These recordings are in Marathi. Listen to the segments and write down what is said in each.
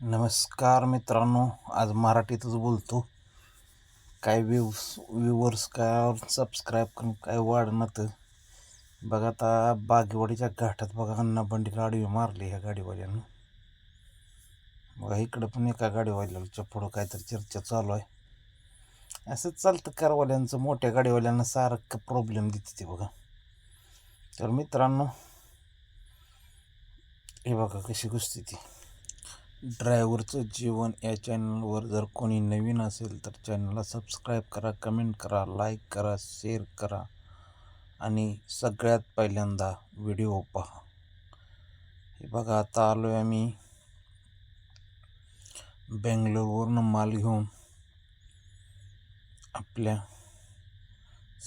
नमस्कार मित्रांनो आज मराठीतच बोलतो. काय व्ह्यूज व्यूवर्स काय सबस्क्राईब करून काय वाढणं तर बघा आता बागेवाडीच्या घाटात बघा अण्णा बंडीला आडवी मारली ह्या गाडीवाल्यानं. बघा इकडं पण एका गाडीवाल्याच्या पुढं काहीतरी चर्चा चालू आहे. असं चालतं कारवाल्यांचं मोठ्या गाडीवाल्यांना सारखं प्रॉब्लेम देते ते बघा. तर मित्रांनो हे बघा कशी गोष्टी ती. ड्रायव्हरचं जीवन या चॅनलवर जर कोणी नवीन असेल तर चॅनलला सबस्क्राईब करा कमेंट करा लाईक करा शेअर करा आणि सगळ्यात पहिल्यांदा व्हिडिओ पहा. हे बघा आता आलो आहे आम्ही बेंगलोरवरून माल घेऊन आपल्या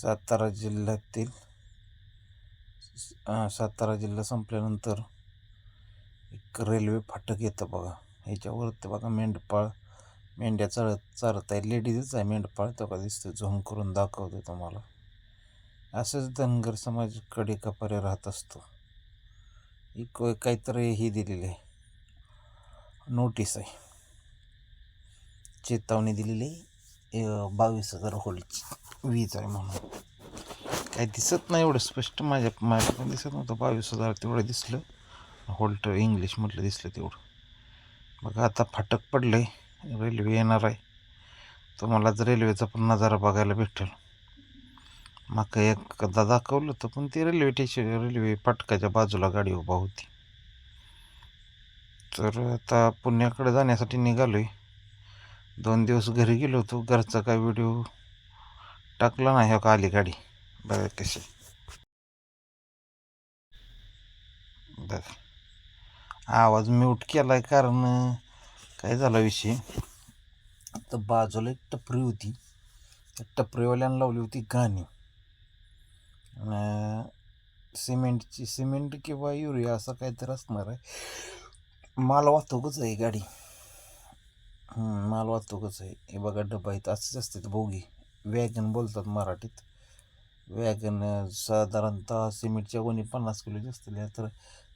सातारा जिल्ह्यातील सातारा जिल्हा संपल्यानंतर एक रेल्वे फाटक येतं बघा. ह्याच्यावर ते बघा मेंढपाळ मेंढ्या चळ चारत आहे. लेडीजच आहे मेंढपाळ तो का दिसतो झूम करून दाखवतो तुम्हाला. असंच धनगर समाजकडे कपारे राहत असतो. एक काहीतरी ही दिलेली आहे. नोटीस आहे. चेतावणी दिलेली आहे. बावीस हजार होल्डची वीज आहे म्हणून. काय दिसत नाही एवढं स्पष्ट. माझ्या माझ्या पण दिसत नव्हतं. बावीस हजार तेवढं दिसलं. होल्ट इंग्लिश म्हटलं दिसलं तेवढं. बघा आता फाटक पडलं आहे रेल्वे येणार आहे. तुम्हाला जर रेल्वेचा पण नजारा बघायला भेटेल. मागं एकदा दाखवलं होतं पण ती रेल्वे स्टेशन रेल्वे फाटकाच्या बाजूला गाडी उभा होती. तर आता पुण्याकडे जाण्यासाठी निघालो आहे दोन दिवस घरी गेलो होतो. घरचा काय व्हिडिओ टाकला नाही हो का आली गाडी? बघा कशी. बघा. आवाज म्यूट केला आहे कारण काय झाला विषय? तर बाजूला एक टपरी होती. त्या टपरीवाल्यानं लावली होती गाणी सिमेंटची सिमेंट किंवा युरिया असं काहीतरी असणार आहे. माल वाहतूकच आहे गाडी. माल वाहतूकच आहे. हे बघा डबा आहेत. असंच असतात ते बोगी. वॅगन बोलतात मराठीत. वॅगन साधारणतः सिमेंटच्या कोणी पन्नास किलोची असतील तर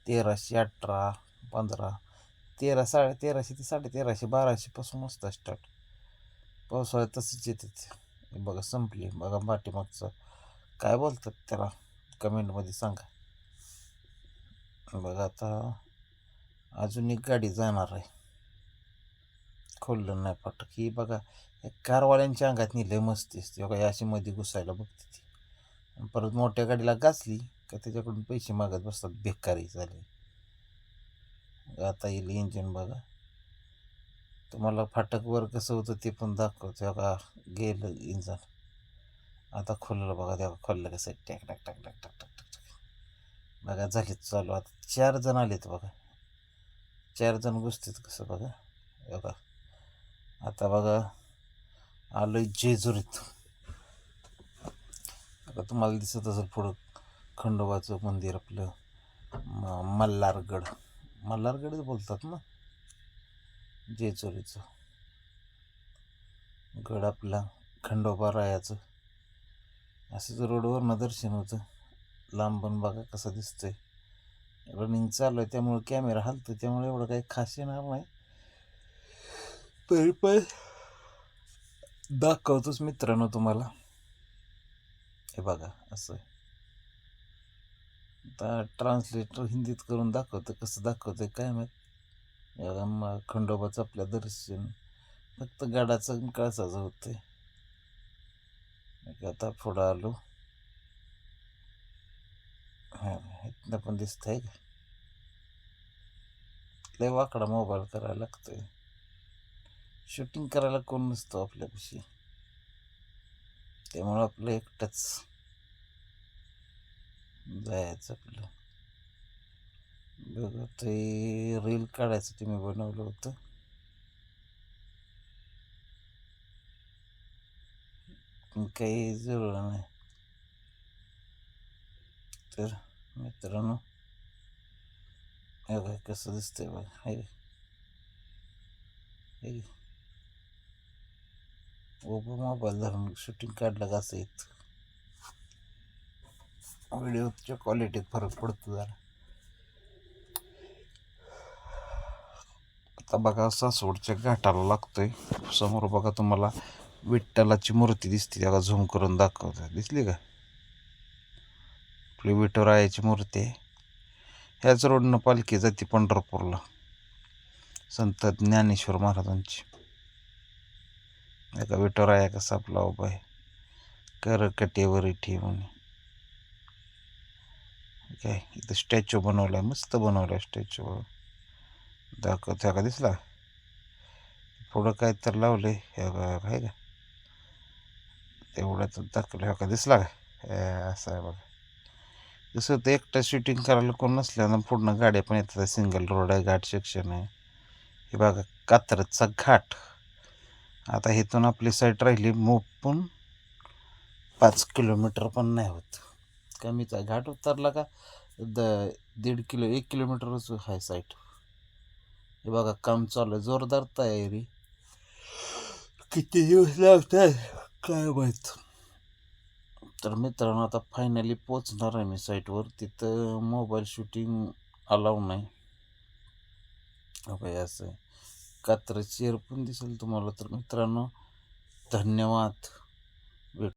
तेराशे अठरा पंधरा तेरा साडे तेराशे ते साडे तेराशे बाराशेपासून मस्त स्टार्ट पावसाळ्यात तसंच येतात बघा संपली. बघा पाठीमागचं. काय बोलतात त्याला? कमेंटमध्ये सांगा. बघा आता अजून एक गाडी जाणार आहे. खोललं नाही फाटक ही बघा या कारवाल्यांच्या अंगात लय मस्ती असते बघा या अशी मध्ये घुसायला बघते ती. आणि परत मोठ्या गाडीला घासली का त्याच्याकडून पैसे मागत बसतात? बेकारी झाले. आता येईल इंजिन बघा. तुम्हाला फाटकवर कसं होतं ते पण दाखवतो. का गेलं इंजन आता खोललं बघा तेव्हा खोललं कसं टॅक टॅक टॅक टॅक टॅक टॅक टॅक. बघा झालीच चालू. आता चार जण आलेत बघा. चार जण घुसतात कसं बघा. बघा. आता बघा आलो जेजुरीत. आता तुम्हाला दिसत असेल पुढं खंडोबाचं मंदिर आपलं मल्हारगड. मल्हारगडच बोलतात ना. जेचोरीचं गड आपला खंडोबा रायाचं. असंच रोडवर दर्शन होतं. लांबून बघा कसं दिसतंय. रनिंग चालू आहे त्यामुळे कॅमेरा हलतो त्यामुळे एवढं काही खास येणार नाही. तरी पण दाखवतोच मित्रांनो तुम्हाला. हे बघा असं आहे. आता ट्रान्सलेटर हिंदीत करून दाखवतं कसं दाखवतंय काय माहीत? याला बघा मग खंडोबाचं आपल्या दर्शन फक्त गाडाचं कळसाचं होते आता पुढं आलो. हां इथनं पण आहे का? लय वाकडा मोबाईल करायला लागतोय. शूटिंग करायला कोण नसतो आपल्यापाशी. त्यामुळं आपलं एकटंच. जायचं आपलं बघा ते रील काढायसाठी मी बनवलं होतं. पण काही जुळलं नाही. तर मित्रांनो बघा कसं दिसतंय बघा. हे. ओपो मोबाईल धरून शूटिंग काढलं का असं येतं व्हिडिओच्या क्वालिटीत फरक पडतो जरा. आता बघा सासवडच्या घाटाला लागतोय. समोर बघा तुम्हाला विठ्ठलाची मूर्ती दिसते त्याला झूम करून दाखवतो दिसली का? आपली विठुरायाची मूर्ती आहे. ह्याच रोडनं पालखी जाते पंढरपूरला. संत ज्ञानेश्वर महाराजांची. एका विठुराया कसा आपला उभा आहे. करकटेवर ठेवून काय इथं स्टॅच्यू बनवला आहे मस्त बनवलाय स्टॅच्यू. दाखव त्या का दिसला? पुढं काय तर लावले हे बघा, आहे का? तेवढ्यात दाखवलं हे का दिसला का? असं आहे बघा. जसं ते एकटं शूटिंग करायला कोण नसल्यानं पूर्ण गाड्या पण येतात सिंगल रोड आहे घाट सेक्शन आहे. हे बघा कात्रचा घाट. आता इथून आपली साईट राहिली मोपून पाच किलोमीटर पण नाही होत. कमीच आहे. घाट उतरला का द दीड किलो एक किलोमीटरच आहे साईट हे बघा काम चालू आहे. जोरदार तयारी. किती दिवस लागतात? काय माहीत. तर मित्रांनो आता फायनली पोचणार आहे मी साईटवर तिथं मोबाईल शूटिंग अलाव नाही. अभय असं आहे. कात्र चेअर पण दिसेल तुम्हाला. तर मित्रांनो धन्यवाद.